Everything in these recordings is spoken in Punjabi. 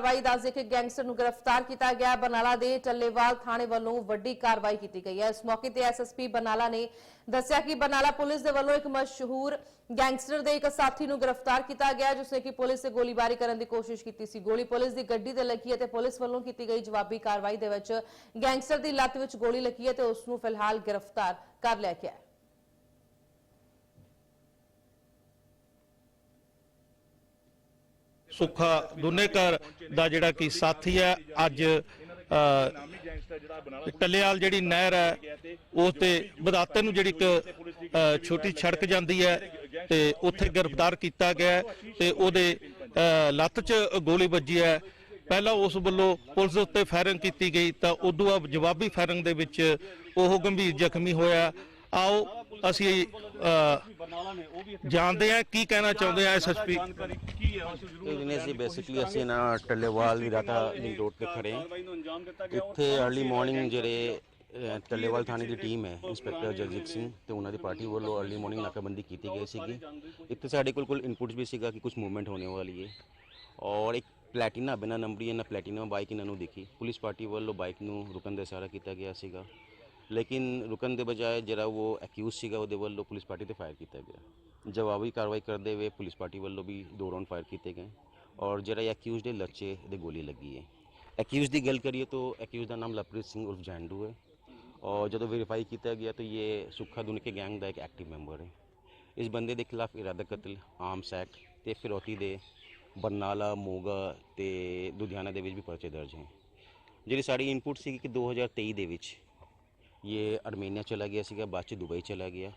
ਕਾਰਵਾਈ ਦੱਸਦੇ ਕਿ ਗੈਂਗਸਟਰ ਨੂੰ ਗ੍ਰਿਫਤਾਰ ਕੀਤਾ ਗਿਆ। ਹੈ। ਦੇ ਟੱਲੇਵਾਲ ਥਾਣੇ ਵੱਲੋਂ ਵੱਡੀ ਕਾਰਵਾਈ ਕੀਤੀ ਗਈ ਹੈ। ਇਸ ਮੌਕੇ ਤੇ ਐਸਐਸਪੀ ਬਰਨਾਲਾ ਨੇ ਦੱਸਿਆ ਕਿ ਬਰਨਾਲਾ ਪੁਲਿਸ ਦੇ ਵੱਲੋਂ ਇੱਕ ਮਸ਼ਹੂਰ ਗੈਂਗਸਟਰ ਦੇ ਇੱਕ ਸਾਥੀ ਨੂੰ ਗ੍ਰਿਫਤਾਰ ਕੀਤਾ ਗਿਆ ਹੈ, ਜਿਸਨੇ ਕਿ ਪੁਲਿਸ ਤੇ ਗੋਲੀਬਾਰੀ ਕਰਨ ਦੀ ਕੋਸ਼ਿਸ਼ ਕੀਤੀ ਸੀ। ਗੋਲੀ ਪੁਲਿਸ ਦੀ ਗੱਡੀ ਤੇ ਲੱਗੀ ਅਤੇ ਪੁਲਿਸ ਵੱਲੋਂ ਕੀਤੀ ਗਈ ਜਵਾਬੀ ਕਾਰਵਾਈ ਦੇ ਵਿੱਚ ਗੈਂਗਸਟਰ ਦੀ ਲੱਤ ਵਿੱਚ ਗੋਲੀ ਲੱਗੀ ਹੈ ਤੇ ਉਸ ਨੂੰ ਫਿਲਹਾਲ ਗ੍ਰਿਫਤਾਰ ਕਰ ਲਿਆ ਗਿਆ ਹੈ। ਸੁੱਖਾ ਦੁਨੇਕਰ ਦਾ ਜਿਹੜਾ ਕਿ ਸਾਥੀ ਹੈ ਅੱਜ ਅ, ਟੱਲੇਵਾਲ ਜਿਹੜੀ ਨਹਿਰ ਹੈ ਉਸ ਤੇ ਬਦਾਤੇ ਨੂੰ ਜਿਹੜੀ ਇੱਕ ਛੋਟੀ ਛੜਕ ਜਾਂਦੀ ਹੈ ਤੇ ਉੱਥੇ ਗ੍ਰਿਫਤਾਰ ਕੀਤਾ ਗਿਆ ਹੈ ਤੇ ਉਹਦੇ ਲੱਤ 'ਚ ਗੋਲੀ ਵੱਜੀ ਹੈ। ਪਹਿਲਾਂ ਉਸ ਵੱਲੋਂ ਪੁਲਿਸ ਉੱਤੇ ਫਾਇਰਿੰਗ ਕੀਤੀ ਗਈ ਤਾਂ ਉਦੋਂ ਬਾਅਦ ਜਵਾਬੀ ਫਾਇਰਿੰਗ ਦੇ ਵਿੱਚ ਉਹ ਗੰਭੀਰ ਜ਼ਖਮੀ ਹੋਇਆ। ਆਓ ਅਸੀਂ ਜਾਣਦੇ ਹਾਂ ਕੀ ਕਹਿਣਾ ਚਾਹੁੰਦੇ ਆ ਐਸਐਸਪੀ ਇਹਨੇ ਸੀ ਬੇਸਿਕਲੀ ਅਸੀਂ ਨਾ ਟੱਲੇਵਾਲ ਵੀ ਰਾਤਾ ਲਿੰਕ ਰੋਡ ਤੇ ਖੜੇ ਇੱਥੇ ਅਰਲੀ ਮਾਰਨਿੰਗ ਜਿਹੜੇ ਟੱਲੇਵਾਲ ਥਾਣੇ ਦੀ ਟੀਮ ਹੈ ਇੰਸਪੈਕਟਰ ਜਗਜੀਤ ਸਿੰਘ ਤੇ ਉਹਨਾਂ ਦੀ ਪਾਰਟੀ ਵੱਲੋਂ ਅਰਲੀ ਮਾਰਨਿੰਗ ਨਾਕਾਬੰਦੀ ਕੀਤੀ ਗਈ ਸੀਗੀ। ਇੱਥੇ ਸਾਡੇ ਕੋਲ ਕੋਲ ਇਨਪੁਟਸ ਵੀ ਸੀਗਾ ਕਿ ਕੁਝ ਮੂਵਮੈਂਟ ਹੋਣੇ ਵਾਲੀ ਹੈ ਔਰ ਇੱਕ ਪਲੈਟੀਨਾ ਬਿਨਾ ਨੰਬਰੀ ਇਹਨਾਂ ਪਲੈਟੀਨਾ ਬਾਈਕ ਇਹਨਾਂ ਨੂੰ ਦੇਖੀ। ਪੁਲਿਸ ਪਾਰਟੀ ਵੱਲੋਂ ਬਾਈਕ ਨੂੰ ਰੁਕਣ ਦਾ ਇਸ਼ਾਰਾ ਕੀਤਾ ਗਿਆ ਸੀਗਾ। ਲੇਕਿਨ ਰੁਕਣ ਦੇ ਬਜਾਏ ਜਿਹੜਾ ਉਹ ਐਕਿਊਜ਼ ਸੀਗਾ ਉਹਦੇ ਵੱਲੋਂ ਪੁਲਿਸ ਪਾਰਟੀ ਤੇ ਫਾਇਰ ਕੀਤਾ ਗਿਆ। ਜਵਾਬੀ ਕਾਰਵਾਈ ਕਰਦੇ ਹੋਏ ਪੁਲਿਸ ਪਾਰਟੀ ਵੱਲੋਂ ਵੀ ਦੋ ਰਾਉਂਡ ਫਾਇਰ ਕੀਤੇ ਗਏ ਔਰ ਜਿਹੜਾ ਇਹ ਅਕਿਊਜ਼ਡ ਦੇ ਲੱਚੇ ਦੇ ਗੋਲੀ ਲੱਗੀ ਹੈ। ਐਕਿਊਜ਼ ਦੀ ਗੱਲ ਕਰੀਏ ਤਾਂ ਅਕਿਊਜ਼ ਦਾ ਨਾਮ ਲਵਪ੍ਰੀਤ ਸਿੰਘ ਉਰਫ ਜੈਂਡੂ ਹੈ ਔਰ ਜਦੋਂ ਵੈਰੀਫਾਈ ਕੀਤਾ ਗਿਆ ਤਾਂ ਇਹ ਸੁੱਖਾ ਦੁਨਕੇ ਗੈਂਗ ਦਾ ਇੱਕ ਐਕਟਿਵ ਮੈਂਬਰ ਹੈ। ਇਸ ਬੰਦੇ ਦੇ ਖਿਲਾਫ ਇਰਾਦਾ ਕਤਲ ਆਰਮਸ ਐਕਟ ਤੇ ਫਿਰੌਤੀ ਦੇ ਬਰਨਾਲਾ, ਮੋਗਾ ਤੇ ਲੁਧਿਆਣਾ ਦੇ ਵਿੱਚ ਵੀ ਪਰਚੇ ਦਰਜ ਹੈ। ਜਿਹੜੀ ਸਾਡੀ ਇਨਪੁਟ ਸੀ ਕਿ 2023 ਦੇ ਵਿੱਚ ਇਹ ਅਰਮੇਨੀਆ ਚਲਾ ਗਿਆ ਸੀਗਾ, ਬਾਅਦ ਚ ਦੁਬਈ ਚਲਾ ਗਿਆ।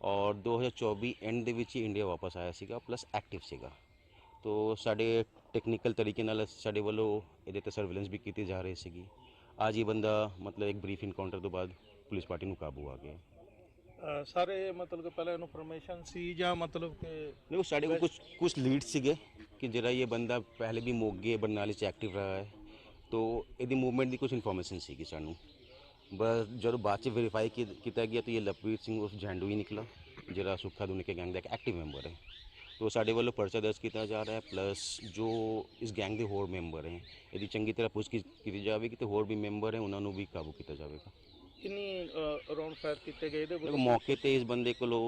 ਔਰ 2024 ਐਂਡ ਦੇ ਵਿੱਚ ਹੀ ਇੰਡੀਆ ਵਾਪਸ ਆਇਆ ਸੀਗਾ ਪਲੱਸ ਐਕਟਿਵ ਸੀਗਾ। ਤੋ ਸਾਡੇ ਟੈਕਨੀਕਲ ਤਰੀਕੇ ਨਾਲ ਸਾਡੇ ਵੱਲੋਂ ਇਹਦੇ ਤੇ ਸਰਵੇਲੈਂਸ ਵੀ ਕੀਤੀ ਜਾ ਰਹੀ ਸੀਗੀ। ਅੱਜ ਇਹ ਬੰਦਾ ਮਤਲਬ ਇੱਕ ਬਰੀਫ ਇਨਕਾਊਂਟਰ ਤੋਂ ਬਾਅਦ ਪੁਲਿਸ ਪਾਰਟੀ ਨੂੰ ਕਾਬੂ ਆ ਗਿਆ। ਸਾਰੇ ਮਤਲਬ ਕਿ ਪਹਿਲਾਂ ਇਨਫੋਰਮੇਸ਼ਨ ਸੀ ਜਾਂ ਮਤਲਬ ਕਿ ਨਹੀਂ ਸਾਡੇ ਕੋਲ ਕੁਝ ਕੁਝ ਲੀਡ ਸੀਗੇ ਕਿ ਜਿਹੜਾ ਇਹ ਬੰਦਾ ਪਹਿਲੇ ਵੀ ਮੋਗੇ ਬਰਨਾਲੇ ਚ ਐਕਟਿਵ ਰਹਾ ਹੈ। ਤੋ ਇਹਦੀ ਮੂਵਮੈਂਟ ਦੀ ਕੁਝ ਇਨਫੋਰਮੇਸ਼ਨ ਸੀਗੀ ਸਾਨੂੰ। ਬਸ ਜਦੋਂ ਬਾਅਦ ਚ ਵੈਰੀਫਾਈ ਕੀਤਾ ਗਿਆ ਤਾਂ ਇਹ ਲਵਪ੍ਰੀਤ ਸਿੰਘ ਉਸ ਜੈਂਡੂ ਹੀ ਨਿਕਲਾ ਜਿਹੜਾ ਸੁੱਖਾ ਦੁਨਕੇ ਗੈਂਗ ਦਾ ਇੱਕ ਐਕਟਿਵ ਮੈਂਬਰ ਹੈ ਤੋ ਸਾਡੇ ਵੱਲੋਂ ਪਰਚਾ ਦਰਜ ਕੀਤਾ ਜਾ ਰਿਹਾ ਹੈ ਪਲੱਸ ਜੋ ਇਸ ਗੈਂਗ ਦੇ ਹੋਰ ਮੈਂਬਰ ਹੈ ਇਹਦੀ ਚੰਗੀ ਤਰ੍ਹਾਂ ਪੁੱਛਗਿੱਛ ਕੀਤੀ ਜਾਵੇਗੀ ਤੇ ਹੋਰ ਵੀ ਮੈਂਬਰ ਹੈ ਉਹਨਾਂ ਨੂੰ ਵੀ ਕਾਬੂ ਕੀਤਾ ਜਾਵੇਗਾ ਕਿੰਨੀ ਰਾਉਂਡ ਫਾਇਰ ਕੀਤੇ ਗਏ ਇਹਦੇ ਦੇਖੋ ਮੌਕੇ ਤੇ ਇਸ ਬੰਦੇ ਕੋਲੋਂ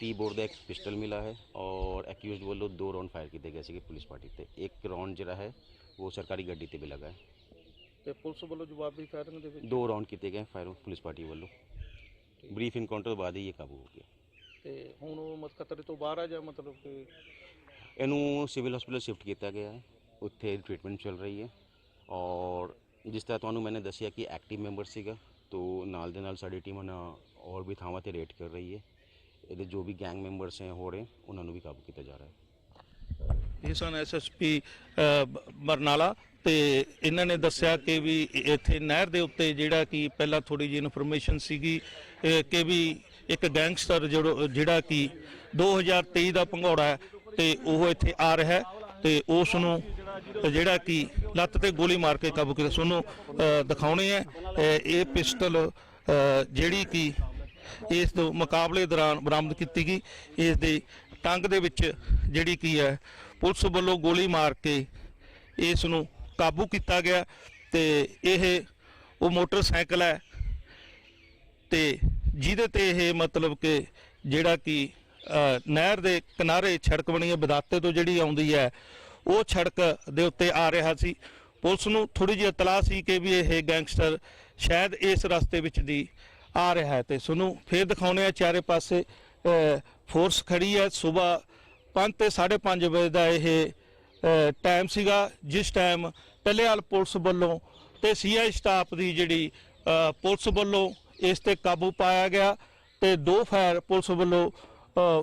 30 ਬੋਰ ਦਾ ਇੱਕ ਪਿਸਟਲ ਮਿਲਾ ਹੈ ਔਰ ਅਕਿਊਜ਼ਡ ਵੱਲੋਂ ਦੋ ਰਾਉਂਡ ਫਾਇਰ ਕੀਤੇ ਗਏ ਸੀਗੇ ਪੁਲਿਸ ਪਾਰਟੀ ਤੇ ਇੱਕ ਰਾਉਂਡ ਜਿਹੜਾ ਹੈ ਉਹ ਸਰਕਾਰੀ ਗੱਡੀ ਤੇ ਵੀ ਲੱਗਾ ਹੈ ਤੇ ਪੁਲਿਸ ਵੱਲੋਂ ਜਵਾਬੀ ਫਾਇਰਿੰਗ ਦੇ ਵਿੱਚ? ਦੋ ਰਾਉਂਡ ਕੀਤੇ ਗਏ ਫਾਇਰ ਪੁਲਿਸ ਪਾਰਟੀ ਵੱਲੋਂ। ਬਰੀਫ ਇਨਕਾਊਂਟਰ ਤੋਂ ਬਾਅਦ ਹੀ ਇਹ ਕਾਬੂ ਹੋ ਗਿਆ। ਤੇ ਹੁਣ ਉਹ ਮਤ ਖਤਰੇ ਤੋਂ ਬਾਹਰ ਆ ਜਾਂ ਮਤਲਬ ਕਿ ਇਹਨੂੰ ਸਿਵਲ ਹਸਪੀਟਲ ਸ਼ਿਫਟ ਕੀਤਾ ਗਿਆ ਹੈ। ਉੱਥੇ ਟ੍ਰੀਟਮੈਂਟ ਚੱਲ ਰਹੀ ਹੈ। ਔਰ ਜਿਸ ਤਰ੍ਹਾਂ ਤੁਹਾਨੂੰ ਮੈंने ਦੱਸਿਆ ਕਿ ਐਕਟਿਵ ਮੈਂਬਰ ਸੀਗਾ ਤੋਂ ਨਾਲ ਦੇ ਨਾਲ ਸਾਡੀ ਟੀਮ ਨਾ ਔਰ ਵੀ ਥਾਵਾਂ ਤੇ ਰੇਡ ਕਰ ਰਹੀ ਹੈ। ਇਹਦੇ ਜੋ ਵੀ ਗੈਂਗ ਮੈਂਬਰਸ ਹੈ ਹੋ ਰਹੇ ਉਹਨਾਂ ਨੂੰ ਵੀ ਕਾਬੂ ਕੀਤਾ ਜਾ ਰਿਹਾ ਹੈ। ਇਹ ਸਨ ਐਸਐਸਪੀ ਬਰਨਾਲਾ। ਤੇ ਇਹਨਾਂ ਨੇ ਦੱਸਿਆ ਕਿ ਵੀ ਇੱਥੇ ਨਹਿਰ ਦੇ ਉੱਤੇ ਜਿਹੜਾ ਕਿ ਪਹਿਲਾਂ ਥੋੜੀ ਜਿਹੀ ਇਨਫੋਰਮੇਸ਼ਨ ਸੀਗੀ ਕਿ ਵੀ ਇੱਕ ਗੈਂਗਸਟਰ ਜਿਹੜਾ ਜਿਹੜਾ ਕਿ 2023 ਦਾ ਭੰਗੌੜਾ ਹੈ ਤੇ ਉਹ ਇੱਥੇ ਆ ਰਿਹਾ ਹੈ ਤੇ ਉਸ ਨੂੰ ਜਿਹੜਾ ਕਿ ਲੱਤ ਤੇ ਗੋਲੀ ਮਾਰ ਕੇ ਕਾਬੂ ਕੀਤਾ। ਤੁਹਾਨੂੰ ਦਿਖਾਉਣੇ ਹੈ ਇਹ ਪਿਸਟਲ ਜਿਹੜੀ ਕਿ ਇਸ ਤੋਂ ਮੁਕਾਬਲੇ ਦੌਰਾਨ ਬਰਾਮਦ ਕੀਤੀ ਗਈ। ਇਸ ਦੇ ਟੰਗ ਦੇ ਵਿੱਚ ਜਿਹੜੀ ਕੀ ਹੈ, ਪੁਲਿਸ ਵੱਲੋਂ ਗੋਲੀ ਮਾਰ ਕੇ ਇਸ ਨੂੰ ਕਾਬੂ ਕੀਤਾ ਗਿਆ ਤੇ ਇਹ ਉਹ ਮੋਟਰਸਾਈਕਲ ਹੈ ਤੇ ਜਿਹਦੇ ਤੇ ਇਹ ਮਤਲਬ ਕਿ ਜਿਹੜਾ ਕਿ ਨਹਿਰ ਦੇ ਕਿਨਾਰੇ ਸੜਕ ਬਣੀ ਹੈ, ਬਦਾਤੇ ਤੋਂ ਜਿਹੜੀ ਆਉਂਦੀ ਹੈ, ਉਹ ਛੜਕ ਦੇ ਉੱਤੇ ਆ ਰਿਹਾ ਸੀ। ਪੁਲਿਸ ਨੂੰ ਥੋੜੀ ਜਿਹੀ ਇਤਲਾਹ ਸੀ ਕਿ ਵੀ ਇਹ ਗੈਂਗਸਟਰ ਸ਼ਾਇਦ ਇਸ ਰਸਤੇ ਵਿੱਚ ਦੀ ਆ ਰਿਹਾ ਹੈ ਤੇ ਤੁਹਾਨੂੰ ਫੇਰ ਦਿਖਾਉਣੇ ਆ ਚਾਰੇ ਪਾਸੇ ਫੋਰਸ ਖੜੀ ਹੈ। ਸਵੇਰ 5 ਤੇ 5:30 ਵਜੇ ਦਾ ਇਹ ਟਾਈਮ ਸੀਗਾ ਜਿਸ ਟਾਈਮ ਟੱਲੇਵਾਲ ਪੁਲਿਸ ਵੱਲੋਂ ਤੇ ਸੀਆਈ ਸਟਾਫ ਦੀ ਜਿਹੜੀ ਪੁਲਿਸ ਵੱਲੋਂ ਇਸ ਤੇ ਕਾਬੂ ਪਾਇਆ ਗਿਆ ਤੇ ਦੋ ਫਾਇਰ ਪੁਲਿਸ ਵੱਲੋਂ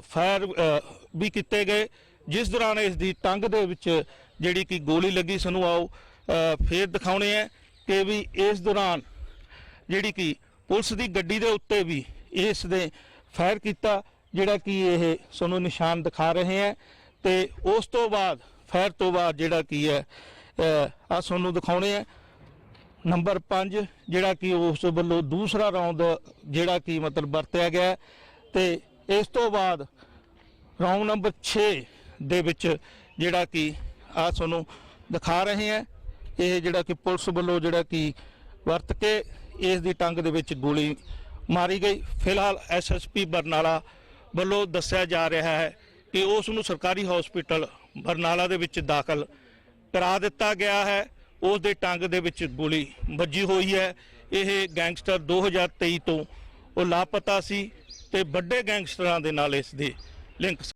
ਫਾਇਰ ਵੀ ਕੀਤੇ ਗਏ ਜਿਸ ਦੌਰਾਨ ਇਸ ਦੀ ਟੰਗ ਦੇ ਵਿੱਚ ਜਿਹੜੀ ਕਿ ਗੋਲੀ ਲੱਗੀ ਸਾਨੂੰ ਆਓ ਅ, ਫੇਰ ਦਿਖਾਉਣੇ ਆ ਕਿ ਵੀ ਇਸ ਦੌਰਾਨ ਜਿਹੜੀ ਕਿ ਪੁਲਿਸ ਦੀ ਗੱਡੀ ਦੇ ਉੱਤੇ ਵੀ ਇਸ ਦੇ ਫਾਇਰ ਕੀਤਾ ਜਿਹੜਾ ਕਿ ਇਹ ਸਾਨੂੰ ਨਿਸ਼ਾਨ ਦਿਖਾ ਰਹੇ ਹੈ ਤੇ ਉਸ ਤੋਂ ਬਾਅਦ ਫਾਇਰ ਤੋਂ ਬਾਅਦ ਜਿਹੜਾ ਕੀ ਹੈ ਆ ਤੁਹਾਨੂੰ ਦਿਖਾਉਣੇ ਹੈ ਨੰਬਰ 5 ਜਿਹੜਾ ਕਿ ਉਸ ਵੱਲੋਂ ਦੂਸਰਾ ਰਾਉਂਡ ਜਿਹੜਾ ਕਿ ਮਤਲਬ ਵਰਤਿਆ ਗਿਆ ਹੈ। ਤੇ ਇਸ ਤੋਂ ਬਾਅਦ ਰਾਉਂਡ ਨੰਬਰ 6 ਦੇ ਵਿੱਚ ਜਿਹੜਾ ਕਿ ਆ ਤੁਹਾਨੂੰ ਦਿਖਾ ਰਹੇ ਹੈ। ਇਹ ਜਿਹੜਾ ਕਿ ਪੁਲਿਸ ਵੱਲੋਂ ਜਿਹੜਾ ਕਿ ਵਰਤ ਕੇ ਇਸ ਦੀ ਟੰਗ ਦੇ ਵਿੱਚ ਗੋਲੀ ਮਾਰੀ ਗਈ। ਫਿਲਹਾਲ ਐਸਐਸਪੀ ਬਰਨਾਲਾ ਵੱਲੋਂ ਦੱਸਿਆ ਜਾ ਰਿਹਾ ਹੈ ਕਿ ਉਸ ਨੂੰ ਸਰਕਾਰੀ ਹਸਪੀਟਲ ਬਰਨਾਲਾ ਦੇ ਵਿੱਚ ਦਾਖਲ ਕਰਾ ਦਿੱਤਾ ਗਿਆ ਹੈ। ਉਸ ਦੇ ਟੰਗ ਦੇ ਵਿੱਚ ਗੋਲੀ ਵੱਜੀ ਹੋਈ ਹੈ। ਇਹ ਗੈਂਗਸਟਰ 2023 ਤੋਂ ਉਹ ਲਾਪਤਾ ਸੀ ਤੇ ਵੱਡੇ ਗੈਂਗਸਟਰਾਂ ਦੇ ਨਾਲ ਇਸ ਦੇ ਲਿੰਕ